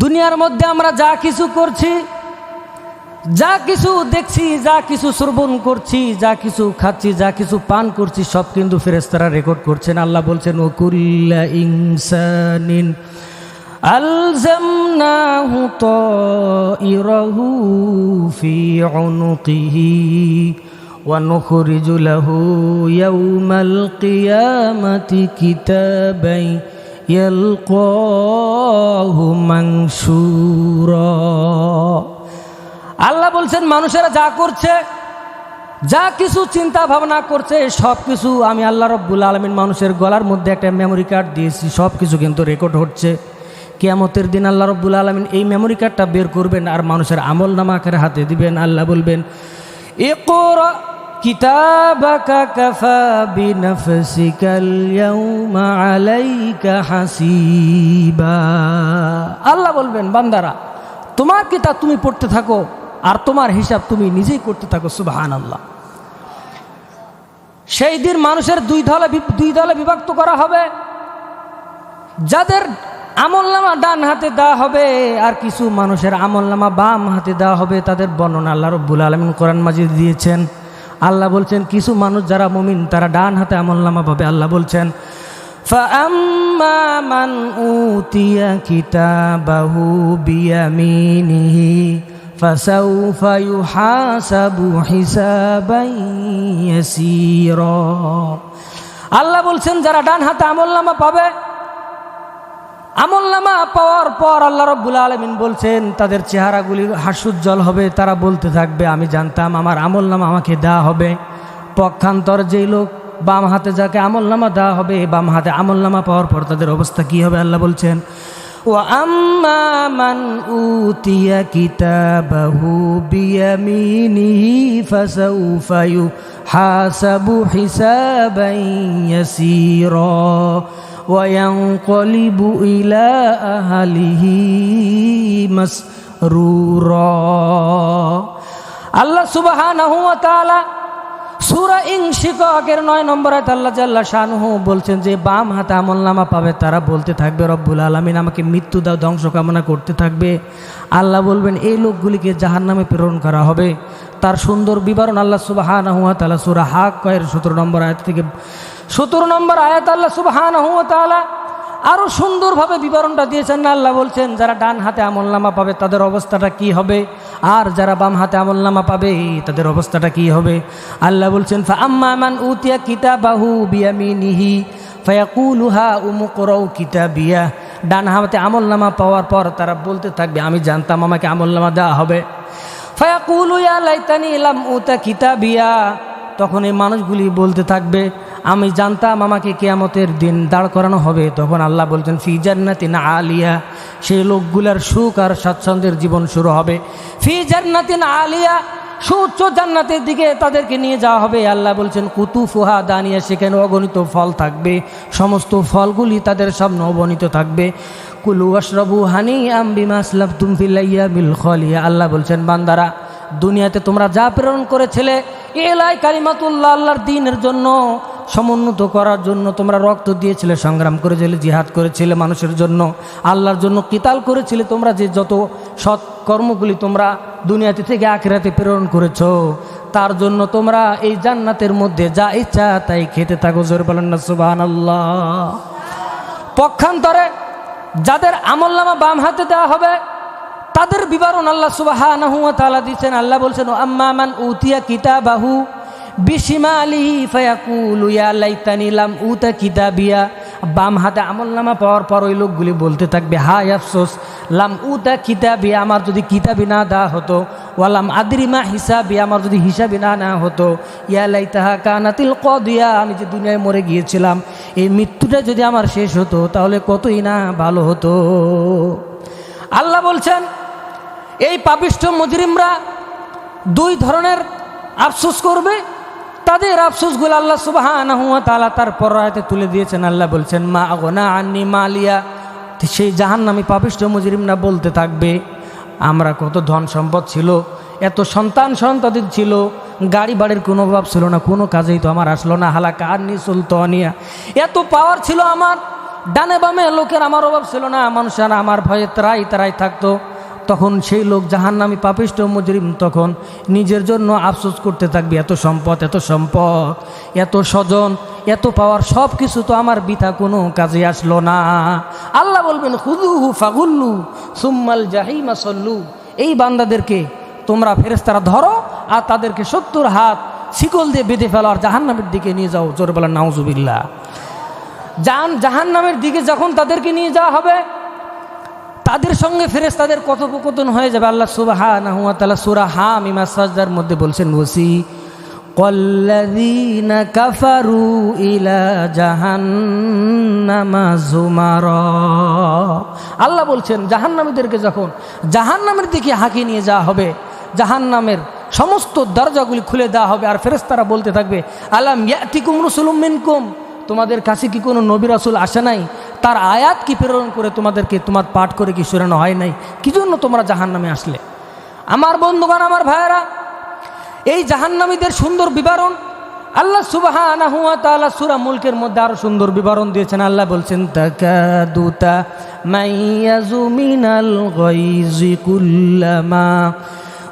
দুনিয়ার মধ্যে আমরা যা কিছু করছি যা কিছু দেখছি যা কিছু শ্রবণ করছি যা কিছু খাচ্ছি যা কিছু পান করছি সব কিন্তু ফেরেস্তারা রেকর্ড করছেন আল্লাহ বলছেন ওকুল্লা ইনসানিন আলজামনাহু তাইরাহু ফি উনুকিহি ونخرج له يوم القيامة كتابا ইয়ালকাহু মানসুরা। আল্লাহ বলছেন, মানুষেরা যা করছে, যা কিছু চিন্তা ভাবনা করছে, সব কিছু আমি আল্লাহ রব্বুল আলমিন মানুষের গলার মধ্যে একটা মেমোরি কার্ড দিয়েছি। সব কিছু কিন্তু রেকর্ড হচ্ছে। কেয়ামতের দিন আল্লাহ রব্বুল আলমিন এই মেমোরি কার্ডটা বের করবেন আর মানুষের আমল নামাকের হাতে দিবেন। আল্লাহ বলবেন এ কিতাবাকা কাফা বিনফসিকাল ইয়াউমা আলাইকা হাসিবা। আল্লাহ বলবেন, বান্দারা, তোমার কিতাব তুমি পড়তে থাকো আর তোমার হিসাব তুমি নিজেই করতে থাকো সুবাহান আল্লাহ সেই দিন মানুষের দুই দলে দুই দলে বিভক্ত করা হবে। যাদের আমলনামা ডান হাতে দেওয়া হবে আর কিছু মানুষের আমলনামা বাম হাতে দেওয়া হবে, তাদের বর্ণনা আল্লাহ রব্বুল আলমিন কোরআন মাজিদ দিয়েছেন। আল্লাহ বলছেন কিছু মানুষ যারা মুমিন তারা ডান হাতে আমলনামা পাবে আল্লাহ বলছেন فأما من أوتي كتابه بيمينه فسوف يحاسب حسابا يسيرا আল্লাহ বলছেন যারা ডান হাতে আমলনামা পাবে আমলনামা পাওয়ার পর আল্লাহ রব্বুল আলমিন বলছেন, তাদের চেহারাগুলি হাস্যোজ্জ্বল হবে, তারা বলতে থাকবে, আমি জানতাম আমার আমলনামা আমাকে দেওয়া হবে। পক্ষান্তর যেই লোক বাম হাতে যাকে আমলনামা দেওয়া হবে, বাম হাতে আমলনামা পাওয়ার পর তাদের অবস্থা কি হবে আল্লাহ বলছেন ও আম্মা মান وينقلب إلى أهله مسرورا আল্লাহ সুবহানাহু ওয়া তাআলা সূরা ইনশিকাকের 9 নম্বর আয়াত আল্লাহ জাল্লা শানহু বলছেন যে বাম হাতে আমলনামা পাবে তারা বলতে থাকবে রব্বুল আলামিন আমাকে মৃত্যু দাও ধ্বংস কামনা করতে থাকবে আল্লাহ বলবেন এই লোকগুলিকে জাহান্নামে প্রেরণ করা হবে তার সুন্দর বিবরণ আল্লাহ সুবহানাহু ওয়া তাআলা সূরা হাক কয়ের 17 নম্বর আয়াত থেকে সতেরো নম্বর আয়াত আল্লাহ সুবহান আরও সুন্দরভাবে বিবরণটা দিয়েছেন। না আল্লাহ বলছেন, যারা ডান হাতে আমলনামা পাবে, তাদের অবস্থাটা কি হবে? আর যারা বাম হাতে আমলনামা পাবে, তাদের অবস্থাটা কি হবে? আল্লাহ বলছেন আম্মা মান উতিয়া কিতাবাহু বিয়ামিনিহি, ফায়াকুলুহা উমুকরাউ কিতাবিয়া। ডান হাতে আমলনামা পাওয়ার পর তারা বলতে থাকবে, আমি জানতাম আমাকে আমলনামা দেওয়া হবে। ফায়াকুলু ইয়া লাইতানি লাম উতা কিতাবিয়া। তখন এই মানুষগুলি বলতে থাকবে আমি জানতাম আমাকে কেয়ামতের দিন দাঁড় করানো হবে। তখন আল্লাহ বলছেন, ফি জান্নাতি না আলিয়া। সেই লোকগুলার সুখ আর স্বাচ্ছন্দ্যের জীবন শুরু হবে। ফি জান্নাতি না আলিয়া। সুউচ্চ জান্নাতের দিকে তাদেরকে নিয়ে যাওয়া হবে। আল্লাহ বলছেন, কুতুফুহা দানিয়া, সেখানে অগণিত ফল থাকবে। সমস্ত ফলগুলি তাদের সামনে অবনীত থাকবে। কুলু আশরাবু হানি আম বিমা আসলাম তুমফিল্লাইয়া বিল খলিয়া। আল্লাহ বলছেন, বান্দারা, দুনিয়াতে তোমরা যা প্রেরণ করেছিলে, এলাই কালিমাতুল্লাহ আল্লাহর দিনের জন্য সমুন্নত করার জন্য তোমরা রক্ত দিয়েছিলে, সংগ্রাম করেছিলে, জিহাদ করেছিলে মানুষের জন্য, আল্লাহর জন্য কিতাল করেছিলে, তোমরা যে যত সৎ কর্মগুলি তোমরা দুনিয়াতে থেকে আখেরাতে প্রেরণ করেছ, তার জন্য তোমরা এই জান্নাতের মধ্যে যা ইচ্ছা তাই খেতে থাকো, জোর বলেন না সুবাহ আল্লাহ পক্ষান্তরে যাদের আমলনামা বাম হাতে দেওয়া হবে, তাদের বিবরণ আল্লাহ তাআলা দিচ্ছেন। আল্লাহ বলছেন আম্মা মান উতিয়া কিতাবাহু ইয়া বাম হাতে আমল নামা পাওয়ার পর ওই লোকগুলি বলতে থাকবে, হায় আফসোস, লাম উতা কিতাবি আমার যদি কিতাবি না দেওয়া হতো ওয়ালাম আদ্রিমা হিসাবি, আমার যদি হিসাবি না নেওয়া হতো, ইয়া লাইতাহা কানাতিল কদিয়া, আমি যে দুনিয়ায় মরে গিয়েছিলাম, এই মৃত্যুটা যদি আমার শেষ হতো, তাহলে কতই না ভালো হতো। আল্লাহ বলছেন, এই পাপিষ্ঠ মজরিমরা দুই ধরনের আফসোস করবে তাদের আফসোসগুলো আল্লাহ সুবাহ তালা তার পরায়তে তুলে দিয়েছেন। আল্লাহ বলছেন, মা আগনা আন্নি মালিয়া। সেই জাহান্নামি পাপিষ্ঠ না বলতে থাকবে, আমরা কত ধন সম্পদ ছিল, এত সন্তান সন্তাদের ছিল, গাড়ি বাড়ির কোনো অভাব ছিল না, কোনো কাজেই তো আমার আসলো না। হালাকা আর নি সুলতানিয়া। এত পাওয়ার ছিল আমার, ডানে বামে লোকের আমার অভাব ছিল না, মানুষের আমার ভয়ে তারাই তারাই থাকতো। তখন সেই লোক জাহান জাহান্নামী পাপিষ্ট মুজরিম তখন নিজের জন্য আফসোস করতে থাকবে, এত সম্পদ এত সম্পদ, এত স্বজন, এত পাওয়ার সব কিছু তো আমার বিথা, কোনো কাজে আসলো না। আল্লাহ বলবেন হুদুহু ফাগুল্লু সুম্মাল জাহিমা সল্লু। এই বান্দাদেরকে তোমরা ফেরেস্তারা ধরো আর তাদেরকে সত্তর হাত শিকল দিয়ে বেঁধে ফেলো আর জাহান্নামের দিকে নিয়ে যাও। জোর বলা নাউজুবিল্লা জান জাহান্নামের দিকে যখন তাদেরকে নিয়ে যাওয়া হবে তাদের সঙ্গে ফেরেস তাদের কথোপকথন হয়ে যাবে। আল্লাহ সুবাহা তালা সুরা হা মিমা সাজদার মধ্যে বলছেন, ওসি কাফারু ইলা জাহান্নামা জুমার। আল্লাহ বলছেন, জাহান্নামীদেরকে যখন, জাহান্নামের দিকে হাঁকি নিয়ে যাওয়া হবে, জাহান্নামের সমস্ত দরজাগুলি খুলে দেওয়া হবে আর ফেরেস্তারা বলতে থাকবে, আলাম ইয়াতিকুম রসুলুম মিনকুম? তোমাদের কাছে কি কোনো নবী রাসুল আসে নাই? তার আয়াত কি প্রেরণ করে তোমাদেরকে, তোমার পাঠ করে কি শোনানো হয় নাই? কি জন্য তোমরা জাহান নামে আসলে? আমার বন্ধুগণ, আমার ভাইয়েরা, এই জাহান্নামীদের সুন্দর বিবরণ আল্লাহ সুবাহ সুরা মুলকের মধ্যে আরও সুন্দর বিবরণ দিয়েছেন। আল্লাহ বলছেন, তাকাদুতা মাইয়াজু মিনাল গাইজি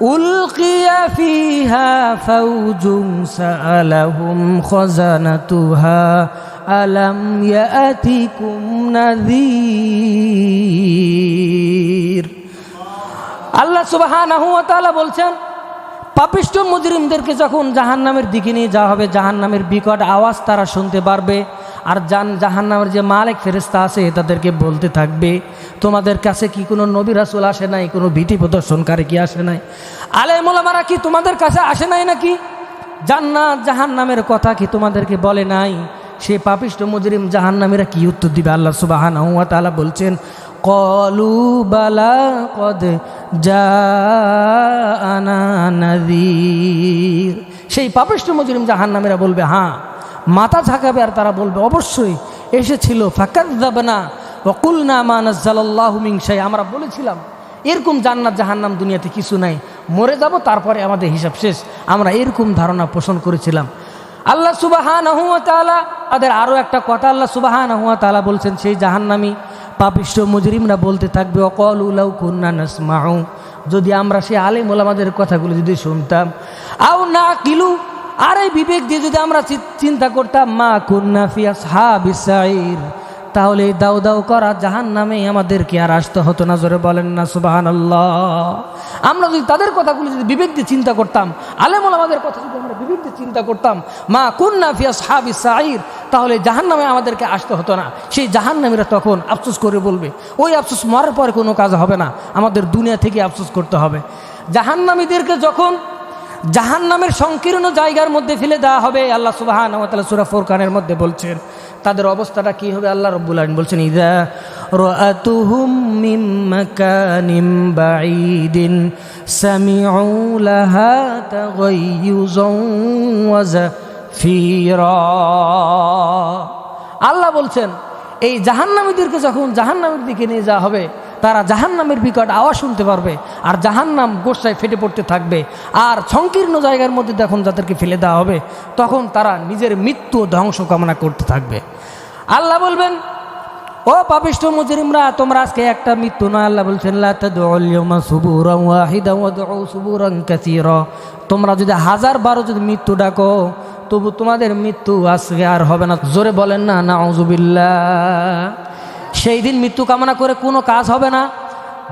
উলকিয়া ফিহা ফাউজুম সাআলাহুম খাজানাতুহা, আলাম ইয়াতিকুম নাযীর। আল্লাহ তাআলা বলছেন, পাপিষ্ট মুজরিমদেরকে যখন জাহান্নামের দিকে নিয়ে যাওয়া হবে, জাহান্নামের বিকট আওয়াজ তারা শুনতে পারবে, আর জান, জাহান্নামের যে মালিক ফেরিস্তা আছে তাদেরকে বলতে থাকবে তোমাদের কাছে কি কোনো নবী রাসুল আসে নাই? কোনো ভীতি প্রদর্শনকারী কি আসে নাই? আলেমুলামারা কি তোমাদের কাছে আসে নাই নাকি? জান্নাত জাহান্নামের কথা কি তোমাদেরকে বলে নাই? সে পাপিষ্ট মুজরিম জাহান্নামীরা কি উত্তর দিবে? আল্লাহ সুবাহান তাআলা বলছেন, কলু বালা কদ জানাদির সেই পাপিষ্ট মুজরিম জাহান্নামীরা বলবে হ্যাঁ মাথা ঝাঁকাবে আর তারা বলবে, অবশ্যই, এসেছিল যাবে না অকুল না মানাজ্জাল্লাহ মিংসাই আমরা বলেছিলাম, এরকম জান্নাত জাহান্নাম দুনিয়াতে কিছু নাই। মরে যাব, তারপরে আমাদের হিসাব শেষ। আমরা এরকম ধারণা পোষণ করেছিলাম। আল্লাহ সুবাহান তাদের আরও একটা কথা আল্লাহ সুবাহান তালা বলছেন, সেই জাহান্নামি পাপিষ্ট মুজরিমরা বলতে থাকবে অকল উলাউ কুন্না নাসমাউ। যদি আমরা সেই আলেম ওলামাদের কথাগুলো যদি শুনতাম, আও না কিলু? আর এই বিবেক দিয়ে যদি আমরা চিন্তা করতাম, মা কুন্না ফিয়া সাহাবিসাইর তাহলে এই দাউ দাউ করা জাহান নামে আমাদেরকে আর আসতে হতো না। জোরে বলেন না সুবাহান আমরা যদি তাদের কথাগুলি যদি বিবেক দিয়ে চিন্তা করতাম, আলেমুল আমাদের কথা যদি আমরা বিবেক দিয়ে চিন্তা করতাম, মা কুন্না ফিয়া সাহাবি সাইর তাহলে জাহান নামে আমাদেরকে আসতে হতো না। সেই জাহান নামীরা তখন আফসোস করে বলবে, ওই আফসোস মরার পরে কোনো কাজ হবে না, আমাদের দুনিয়া থেকে আফসোস করতে হবে। জাহান্নামীদেরকে যখন জাহান নামের সংকীর্ণ জায়গার মধ্যে ফেলে দেওয়া হবে, আল্লাহ সুবাহান সুরা ফোরকানের মধ্যে বলছেন তাদের অবস্থাটা কি হবে? আল্লাহ রব্বুল আলম বলছেন, ইদা আল্লাহ বলছেন, এই জাহান্নামীদেরকে যখন জাহান্নামের দিকে নিয়ে যাওয়া হবে তারা জাহান্নামের বিকট আওয়াজ শুনতে পারবে, আর জাহান্নাম গোসায় ফেটে পড়তে থাকবে। আর সংকীর্ণ জায়গার মধ্যে যখন যাদেরকে ফেলে দেওয়া হবে, তখন তারা নিজের মৃত্যু ধ্বংস কামনা করতে থাকবে। আল্লাহ বলবেন, ও পাপিষ্ট মুজরিমরা, তোমরা আজকে একটা মৃত্যু না আল্লাহ বলছেন তোমরা যদি হাজার বারো যদি মৃত্যু ডাকো, তবু তোমাদের মৃত্যু আজকে আর হবে না। জোরে বলেন না, নাউজুবিল্লাহ। সেই দিন মৃত্যু কামনা করে কোনো কাজ হবে না।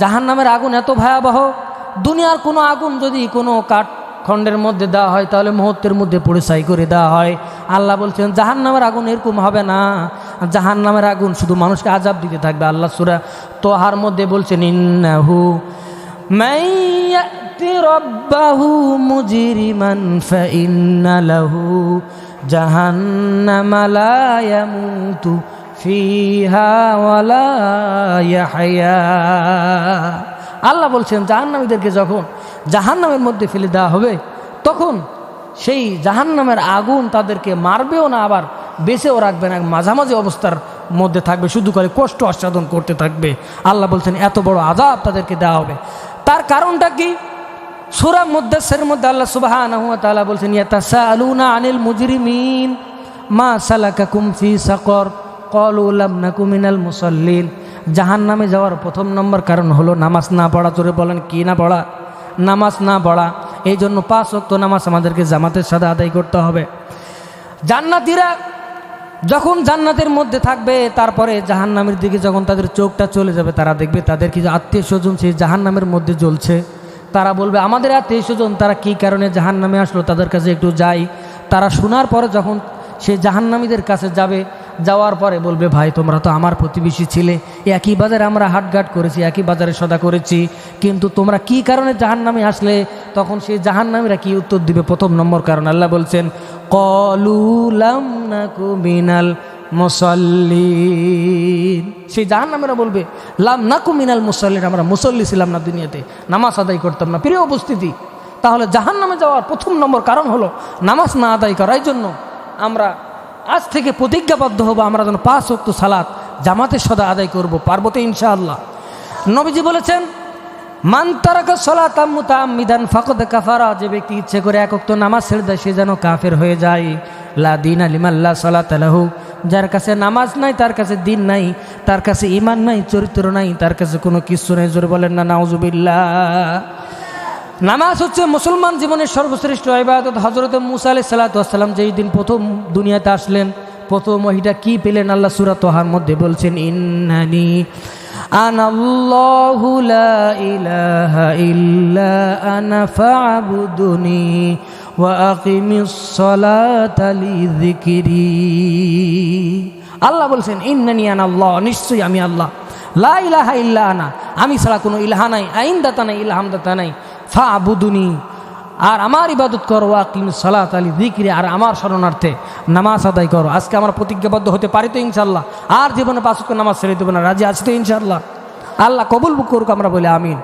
জাহান্নামের আগুন এত ভয়াবহ। দুনিয়ার কোনো আগুন যদি কোনো কাঠ খণ্ডের মধ্যে দেওয়া হয়, তাহলে মুহূর্তের মধ্যে ছাই করে দেওয়া হয়। আল্লাহ বলছেন জাহান নামের আগুন এরকম হবে না। জাহান নামের আগুন শুধু মানুষকে আজাব দিতে থাকবে। আল্লাহ সুরা তোহার মধ্যে বলছেন, ইন্নাহু রব্বাহু মুজরিমান ফাইন্না লাহু জাহান্নামা ইয়ামুতু আল্লাহ বলছেন, জাহান্নামীদেরকে যখন জাহান্নামের মধ্যে ফেলে দেওয়া হবে, তখন সেই জাহান্নামের আগুন তাদেরকে মারবেও না, আবার বেঁচেও রাখবে না মাঝামাঝি অবস্থার মধ্যে থাকবে, শুধু করে কষ্ট আস্বাদন করতে থাকবে। আল্লাহ বলছেন, এত বড় আজাব তাদেরকে দেওয়া হবে। তার কারণটা কি? সুরা মুদাসের মধ্যে আল্লাহ সুবহানাহু ওয়া তাআলা বলছেন, ইয়াতাসাআলুনা আনিল মুজরিমিন মা সালাকাকুম ফি সাকর। কলুলাম মুসল্লিন। জাহান নামে যাওয়ার প্রথম নম্বর কারণ হলো নামাজ না পড়া। চোরে বলেন, কি না পড়া? নামাজ না পড়া, এই জন্য পাঁচ অক্ত নামাজ আমাদেরকে জামাতের সাথে আদায় করতে হবে। জান্নাতিরা যখন জান্নাতের মধ্যে থাকবে, তারপরে জাহান্নামের দিকে যখন তাদের চোখটা চলে যাবে, তারা দেখবে তাদের কিছু আত্মীয় স্বজন সেই জাহান্নামের মধ্যে জ্বলছে। তারা বলবে, আমাদের আত্মীয় স্বজন, তারা কী কারণে জাহান্নামে আসলো? তাদের কাছে একটু যাই। তারা শোনার পরে যখন সেই জাহান্নামীদের কাছে যাবে যাওয়ার পরে বলবে, ভাই, তোমরা তো আমার প্রতিবেশী ছিলে। একই বাজারে আমরা হাটঘাট করেছি, একই বাজারে সদা করেছি। কিন্তু তোমরা কি কারণে জাহান্নামে আসলে? তখন সেই জাহান্নামীরা কি উত্তর দিবে? প্রথম নম্বর কারণ আল্লাহ বলছেন কলুলাম নাকু মিনাল মুসল্লিন। সেই জাহান্নামেরা বলবে, লাম নাকু মিনাল মুসল্লিন, আমরা মুসল্লি ছিলাম না দুনিয়াতে। নামাজ আদায় করতাম না। প্রিয় উপস্থিতি, তাহলে জাহান্নামে যাওয়ার প্রথম নম্বর কারণ হলো, নামাজ না আদায় করার জন্য আমরা আজ থেকে প্রতিজ্ঞাবদ্ধ হব আমরা যেন পাঁচ অক্ত সালাত জামাতের সদা আদায় করব পার্বত ইনশাআল্লাহ। নবীজি বলেছেন, মান তারাকা সলাত মিদান ফাকদ কাফারা যে ব্যক্তি ইচ্ছে করে এক অক্ত নামাজ ছেড়ে দেয়, সে যেন কাফের হয়ে যায়। লা দিন আলিমাল্লাহ সালাত আলাহু যার কাছে নামাজ নাই, তার কাছে দিন নাই, তার কাছে ইমান নাই, চরিত্র নাই, তার কাছে কোনো কিছু নেই। জোরে বলেন না, নাউজুবিল্লাহ। নামাজ হচ্ছে মুসলমান জীবনের সর্বশ্রেষ্ঠ ইবাদত। হজরত মুসা আলাই সাল্লাতাম যেই দিন প্রথম দুনিয়াতে আসলেন, প্রথম ওহিটা কি পেলেন? আল্লাহ সুরা তোহার মধ্যে বলছেন, ইন্নানি লা আল্লাহ বলছেন, ইন্নানি আনাল্লাহ, নিশ্চয়ই আমি আল্লাহ। লা ইলাহা ইল্লা আনা। আমি ছাড়া কোনো ইলাহা নাই আইন দাতা নাই ইলহাম দাতা নাই। ফা আবুদুনি আর আমার ইবাদত করো আকিম সালাত আলী দিকরে আর আমার শরণার্থে নামাজ আদায় করো। আজকে আমার প্রতিজ্ঞাবদ্ধ হতে পারি তো ইনশাল্লাহ আর জীবনে পাঁচক নামাজ ছেড়ে দেবো না, রাজি আছে তো ইনশাল্লাহ আল্লাহ কবুল করুক আমরা বলি, আমিন।